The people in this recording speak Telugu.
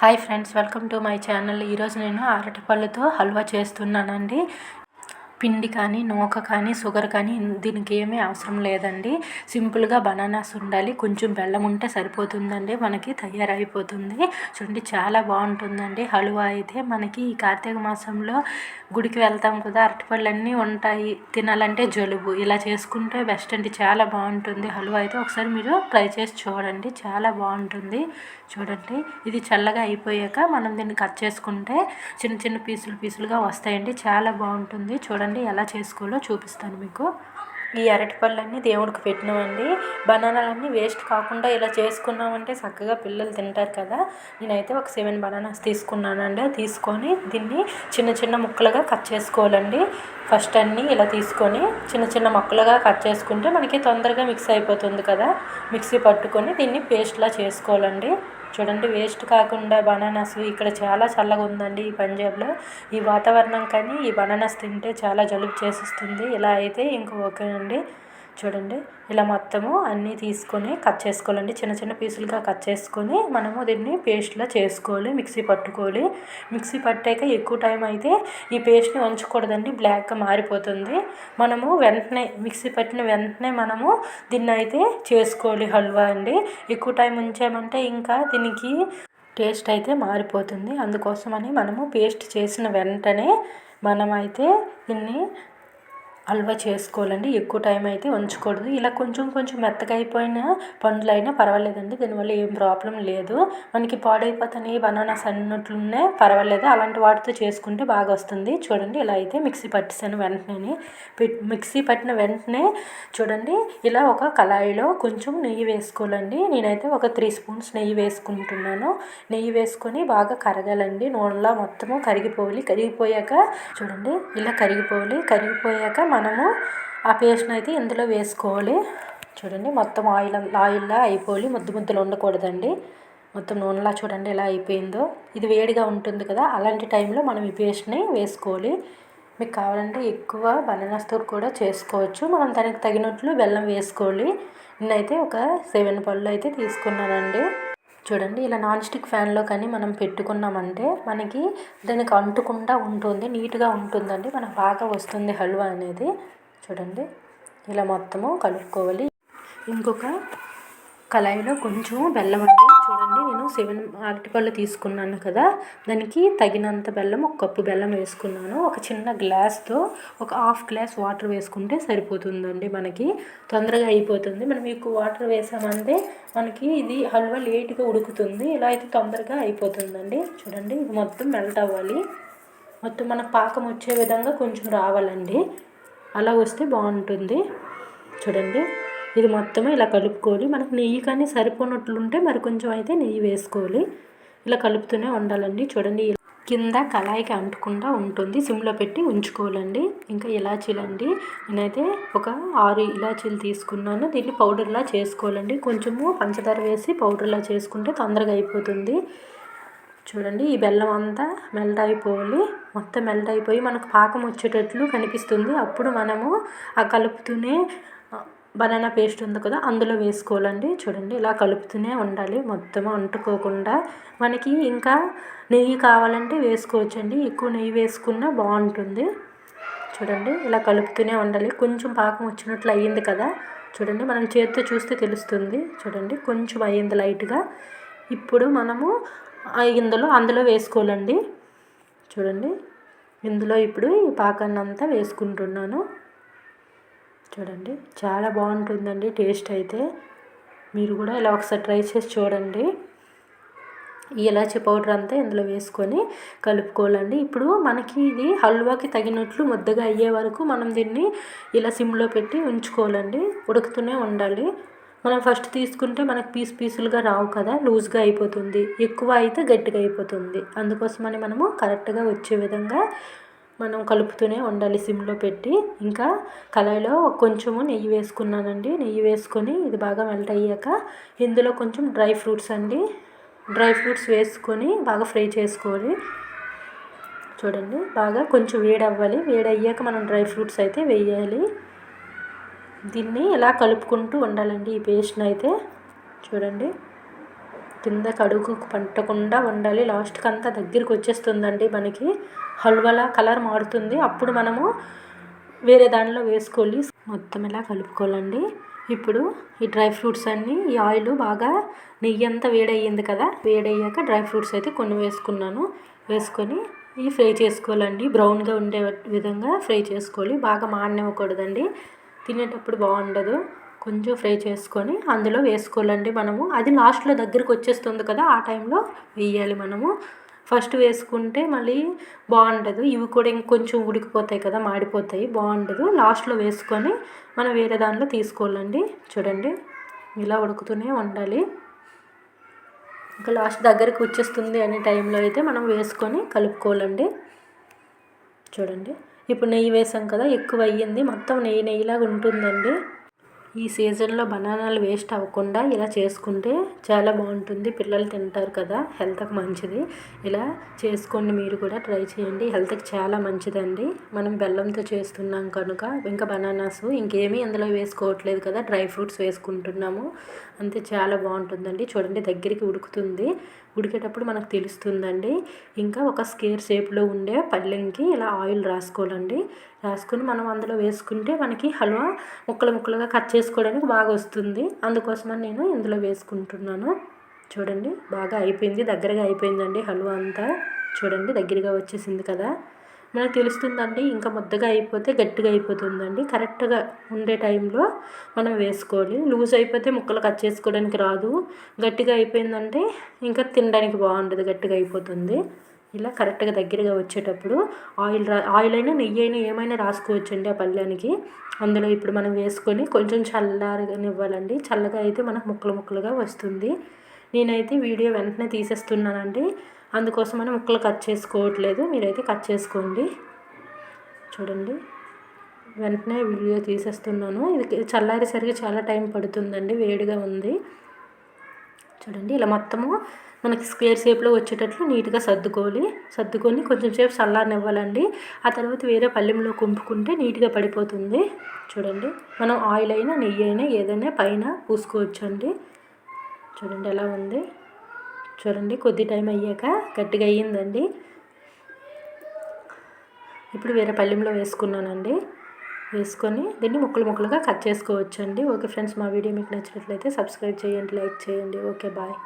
Hi friends welcome to my channel. ఈరోజు నేను అరటిపళ్ళుతో హల్వా చేస్తున్నానండి. పిండి కానీ నూక కానీ షుగర్ కానీ దీనికి ఏమీ అవసరం లేదండి. సింపుల్గా బనానాస్ ఉండాలి. కొంచెం బెల్లం ఉంటే సరిపోతుందండి. మనకి తయారైపోతుంది. చూడండి చాలా బాగుంటుందండి. హలువా అయితే మనకి ఈ కార్తీక మాసంలో గుడికి వెళ్తాం కదా అరటిపళ్ళు అన్నీ ఉంటాయి. తినాలంటే జలుబు. ఇలా చేసుకుంటే బెస్ట్ అండి. చాలా బాగుంటుంది. హలువా అయితే ఒకసారి మీరు ట్రై చేసి చూడండి. చాలా బాగుంటుంది. చూడండి. ఇది చల్లగా అయిపోయాక మనం దీన్ని కట్ చేసుకుంటే చిన్న చిన్న పీసులు పీసులుగా వస్తాయండి. చాలా బాగుంటుంది. చూడండి. ఎలా చేసుకోవాలో చూపిస్తాను మీకు. ఈ అరటిపళ్ళన్నీ దేవుడికి పెట్టినవండి. బనానాలన్నీ వేస్ట్ కాకుండా ఇలా చేసుకున్నామంటే చక్కగా పిల్లలు తింటారు కదా. నేనైతే ఒక సెవెన్ బనానాస్ తీసుకున్నానండి. తీసుకొని దీన్ని చిన్న చిన్న ముక్కలుగా కట్ చేసుకోవాలండి. ఫస్ట్ అన్నీ ఇలా తీసుకొని చిన్న చిన్న ముక్కలుగా కట్ చేసుకుంటే మనకి తొందరగా మిక్స్ అయిపోతుంది కదా. మిక్సీ పట్టుకొని దీన్ని పేస్ట్లా చేసుకోవాలండి. చూడండి వేస్ట్ కాకుండా బనానాస్ ఇక్కడ చాలా చల్లగా ఉందండి ఈ పంజాబ్లో. ఈ వాతావరణం కానీ ఈ బనానాస్ తింటే చాలా జలుబు చేసేస్తుంది. ఇలా అయితే ఇంక ఓకే అండి చూడండి. ఇలా మొత్తము అన్నీ తీసుకొని కట్ చేసుకోవాలండి. చిన్న చిన్న పీసులుగా కట్ చేసుకొని మనము దీన్ని పేస్ట్లా చేసుకోవాలి మిక్సీ పట్టుకోవాలి. మిక్సీ పట్టాక ఎక్కువ టైం అయితే ఈ పేస్ట్ని ఉంచకూడదండి. బ్లాక్గా మారిపోతుంది. మనము వెంటనే మిక్సీ పట్టిన వెంటనే మనము దీన్ని అయితే చేసుకోవాలి హల్వా అండి. ఎక్కువ టైం ఉంచామంటే ఇంకా దీనికి టేస్ట్ అయితే మారిపోతుంది. అందుకోసమని మనము పేస్ట్ చేసిన వెంటనే మనమైతే దీన్ని హల్వా చేసుకోవాలండి. ఎక్కువ టైం అయితే ఉంచకూడదు. ఇలా కొంచెం కొంచెం మెత్తగా అయిపోయిన పండ్లు అయినా పర్వాలేదండి. దీనివల్ల ఏం ప్రాబ్లం లేదు. మనకి పాడైపోతాయి బనానాస్ అన్నట్లునే పర్వాలేదు. అలాంటి వాటితో చేసుకుంటే బాగా వస్తుంది. చూడండి ఇలా అయితే మిక్సీ పట్టేసాను వెంటనే. మిక్సీ పట్టిన వెంటనే చూడండి ఇలా ఒక కళాయిలో కొంచెం నెయ్యి వేసుకోవాలండి. నేనైతే ఒక త్రీ స్పూన్స్ నెయ్యి వేసుకుంటున్నాను. నెయ్యి వేసుకొని బాగా కరగాలండి. నూనెలో మొత్తము కరిగిపోవాలి. కరిగిపోయాక చూడండి ఇలా కరిగిపోవాలి. కరిగిపోయాక మనము ఆ పేస్ట్ని అయితే ఇందులో వేసుకోవాలి. చూడండి మొత్తం ఆయిల్ ఆయిల్లా అయిపోయి ముద్దు ముద్దలు ఉండకూడదండి. మొత్తం నూనెలా చూడండి ఎలా అయిపోయిందో. ఇది వేడిగా ఉంటుంది కదా అలాంటి టైంలో మనం ఈ పేస్ట్ని వేసుకోవాలి. మీకు కావాలంటే ఎక్కువ బనానాస్తో కూడా చేసుకోవచ్చు. మనం దానికి తగినట్లు బెల్లం వేసుకోవాలి. నేనైతే ఒక సెవెన్ పళ్ళు అయితే తీసుకున్నానండి. చూడండి ఇలా నాన్ స్టిక్ ఫ్యాన్లో కానీ మనం పెట్టుకున్నామంటే మనకి దానికి అంటుకుండా ఉంటుంది నీట్గా ఉంటుందండి. మనకు బాగా వస్తుంది హల్వా అనేది. చూడండి ఇలా మొత్తము కలుపుకోవాలి. ఇంకొక కళాయిలో కొంచెం బెల్లం అండి. సెవెన్ అరటిపళ్ళు తీసుకున్నాను కదా దానికి తగినంత బెల్లం ఒక కప్పు బెల్లం వేసుకున్నాను. ఒక చిన్న గ్లాస్తో ఒక హాఫ్ గ్లాస్ వాటర్ వేసుకుంటే సరిపోతుందండి మనకి. తొందరగా అయిపోతుంది. మనం ఎక్కువ వాటర్ వేసామంటే మనకి ఇది హల్వా లేట్గా ఉడుకుతుంది. ఇలా అయితే తొందరగా అయిపోతుందండి. చూడండి ఇది మొత్తం మెల్ట్ అవ్వాలి. మొత్తం మన పాకం వచ్చే విధంగా కొంచెం రావాలండి. అలా వస్తే బాగుంటుంది. చూడండి. ఇది మొత్తం ఇలా కలుపుకోవాలి. మనకు నెయ్యి కానీ సరిపోనట్లుంటే మరి కొంచెం అయితే నెయ్యి వేసుకోవాలి. ఇలా కలుపుతూనే ఉండాలండి. చూడండి కింద కళాయికి అంటకుండా ఉంటుంది. సిమ్లో పెట్టి ఉంచుకోవాలండి. ఇంకా ఇలాచీలు అండి నేనైతే ఒక ఆరు ఇలాచీలు తీసుకున్నాను. దీన్ని పౌడర్లా చేసుకోవాలండి. కొంచెము పంచదార వేసి పౌడర్లా చేసుకుంటే తొందరగా అయిపోతుంది. చూడండి ఈ బెల్లం అంతా మెల్ట్ అయిపోవాలి. మొత్తం మెల్ట్ అయిపోయి మనకు పాకం వచ్చేటట్లు కనిపిస్తుంది. అప్పుడు మనము ఆ కలుపుతూనే బనానా పేస్ట్ ఉంది కదా అందులో వేసుకోవాలండి. చూడండి ఇలా కలుపుతూనే ఉండాలి. మొత్తం అంటుకోకుండా మనకి ఇంకా నెయ్యి కావాలంటే వేసుకోవచ్చండి. ఎక్కువ నెయ్యి వేసుకున్నా బాగుంటుంది. చూడండి ఇలా కలుపుతూనే ఉండాలి. కొంచెం పాకం వచ్చినట్లు అయ్యింది కదా. చూడండి మనం చేతితో చూస్తే తెలుస్తుంది. చూడండి కొంచెం అయ్యింది లైట్గా. ఇప్పుడు మనము ఇందులో అందులో వేసుకోవాలండి. చూడండి ఇందులో ఇప్పుడు ఈ పాకాన్ని అంతా వేసుకుంటున్నాను. చూడండి. చాలా బాగుంటుందండి టేస్ట్ అయితే. మీరు కూడా ఇలా ఒకసారి ట్రై చేసి చూడండి. ఈ ఇలాచీ పౌడర్ అంతా ఇందులో వేసుకొని కలుపుకోవాలండి. ఇప్పుడు మనకి ఇది హల్వాకి తగినట్లు ముద్దగా అయ్యే వరకు మనం దీన్ని ఇలా సిమ్లో పెట్టి ఉంచుకోవాలండి. ఉడుకుతూనే ఉండాలి. మనం ఫస్ట్ తీసుకుంటే మనకు పీస్ పీసులుగా రావు కదా లూజ్గా అయిపోతుంది. ఎక్కువ అయితే గట్టిగా అయిపోతుంది. అందుకోసమని మనము కరెక్ట్గా వచ్చే విధంగా మనం కలుపుతూనే ఉండాలి సిమ్లో పెట్టి. ఇంకా కళాయిలో కొంచెము నెయ్యి వేసుకున్నానండి. నెయ్యి వేసుకొని ఇది బాగా మెల్ట్ అయ్యాక ఇందులో కొంచెం డ్రై ఫ్రూట్స్ అండి. డ్రై ఫ్రూట్స్ వేసుకొని బాగా ఫ్రై చేసుకోవాలి. చూడండి బాగా కొంచెం వేడి అవ్వాలి. వేడి అయ్యాక మనం డ్రై ఫ్రూట్స్ అయితే వేయాలి. దీన్ని ఇలా కలుపుకుంటూ ఉండాలండి ఈ పేస్ట్ని అయితే. చూడండి. కింద కడుగు పట్టకుండా ఉండాలి. లాస్ట్కి అంతా దగ్గరికి వచ్చేస్తుందండి మనకి. హల్వాలా కలర్ మారుతుంది. అప్పుడు మనము వేరే దానిలో వేసుకోవాలి. మొత్తం ఇలా కలుపుకోవాలండి. ఇప్పుడు ఈ డ్రై ఫ్రూట్స్ అన్నీ ఈ ఆయిల్ బాగా నెయ్యి అంతా వేడయ్యింది కదా? వేడయ్యాక డ్రై ఫ్రూట్స్ అయితే కొన్ని వేసుకున్నాను. వేసుకొని ఇవి ఫ్రై చేసుకోవాలండి. బ్రౌన్గా ఉండే విధంగా ఫ్రై చేసుకోవాలి. బాగా మాడనివ్వకూడదండి. తినేటప్పుడు బాగుండదు. కొంచెం ఫ్రై చేసుకొని అందులో వేసుకోవాలండి మనము. అది లాస్ట్లో దగ్గరికి వచ్చేస్తుంది కదా ఆ టైంలో వేయాలి మనము. ఫస్ట్ వేసుకుంటే మళ్ళీ బాగుండదు. ఇవి కూడా ఇంకొంచెం ఉడికిపోతాయి కదా మాడిపోతాయి. బాగుండదు. లాస్ట్లో వేసుకొని మనం వేరే దానిలో తీసుకోవాలండి. చూడండి ఇలా ఉడుకుతూనే ఉండాలి. ఇంకా లాస్ట్ దగ్గరికి వచ్చేస్తుంది అనే టైంలో అయితే మనం వేసుకొని కలుపుకోవాలండి. చూడండి ఇప్పుడు నెయ్యి వేసాం కదా ఎక్కువ అయ్యింది. మొత్తం నెయ్యి నెయ్యిలాగా ఉంటుందండి. ఈ సీజన్లో బనానాలు వేస్ట్ అవ్వకుండా ఇలా చేసుకుంటే చాలా బాగుంటుంది. పిల్లలు తింటారు కదా హెల్త్కి మంచిది. ఇలా చేసుకోండి మీరు కూడా ట్రై చేయండి. హెల్త్కి చాలా మంచిదండి. మనం బెల్లంతో చేస్తున్నాం కనుక ఇంకా బనానాస్ ఇంకేమీ అందులో వేసుకోవట్లేదు కదా డ్రై ఫ్రూట్స్ వేసుకుంటున్నాము. అంతే చాలా బాగుంటుందండి. చూడండి దగ్గరికి ఉడుకుతుంది. ఉడికేటప్పుడు మనకు తెలుస్తుందండి. ఇంకా ఒక స్కేర్ షేప్లో ఉండే పల్లెంకి ఇలా ఆయిల్ రాసుకోవాలండి. రాసుకుని మనం అందులో వేసుకుంటే మనకి హల్వా ముక్కలు ముక్కలుగా కట్ చేసుకోవడానికి బాగా వస్తుంది. అందుకోసమని నేను ఇందులో వేసుకుంటున్నాను. చూడండి బాగా అయిపోయింది దగ్గరగా అయిపోయిందండి హల్వా అంతా. చూడండి దగ్గరగా వచ్చేసింది కదా. మనకు తెలుస్తుందండి ఇంకా ముద్దగా అయిపోతే గట్టిగా అయిపోతుందండి. కరెక్ట్గా ఉండే టైంలో మనం వేసుకోవాలి. లూజ్ అయిపోతే ముక్కలు కట్ చేసుకోవడానికి రాదు. గట్టిగా అయిపోయిందంటే ఇంకా తినడానికి బాగుండదు గట్టిగా అయిపోతుంది. ఇలా కరెక్ట్గా దగ్గరగా వచ్చేటప్పుడు ఆయిల్ రా ఆయిల్ అయినా నెయ్యి అయినా ఏమైనా రాసుకోవచ్చండి ఆ పళ్ళానికి. అందులో ఇప్పుడు మనం వేసుకొని కొంచెం చల్లారనివ్వాలండి. చల్లగా అయితే మనకు ముక్కలు ముక్కలుగా వస్తుంది. నేనైతే వీడియో వెంటనే తీసేస్తున్నానండి. అందుకోసమని ముక్కలు కట్ చేసుకోవట్లేదు. మీరైతే కట్ చేసుకోండి. చూడండి. వెంటనే వీడియో తీసేస్తున్నాను. ఇది చల్లారేసరికి చాలా టైం పడుతుందండి. వేడిగా ఉంది. చూడండి. ఇలా మొత్తము మనకి స్క్వేర్ షేప్లో వచ్చేటట్లు నీట్గా సర్దుకోవాలి. సర్దుకొని కొంచెం సేపు చల్లారనివ్వాలండి. ఆ తర్వాత వేరే పల్లెంలో కుంపుకుంటే నీట్గా పడిపోతుంది. చూడండి. మనం ఆయిల్ అయినా నెయ్యి అయినా ఏదైనా పైన పూసుకోవచ్చండి. చూడండి. ఎలా ఉంది. చూడండి కొద్ది టైం అయ్యాక గట్టిగా అయ్యిందండి. ఇప్పుడు వేరే పల్లెంలో వేసుకున్నానండి. వేసుకొని దీన్ని ముక్కలు ముక్కలుగా కట్ చేసుకోవచ్చండి. ఓకే ఫ్రెండ్స్ మా వీడియో మీకు నచ్చినట్లయితే సబ్స్క్రైబ్ చేయండి లైక్ చేయండి. Okay bye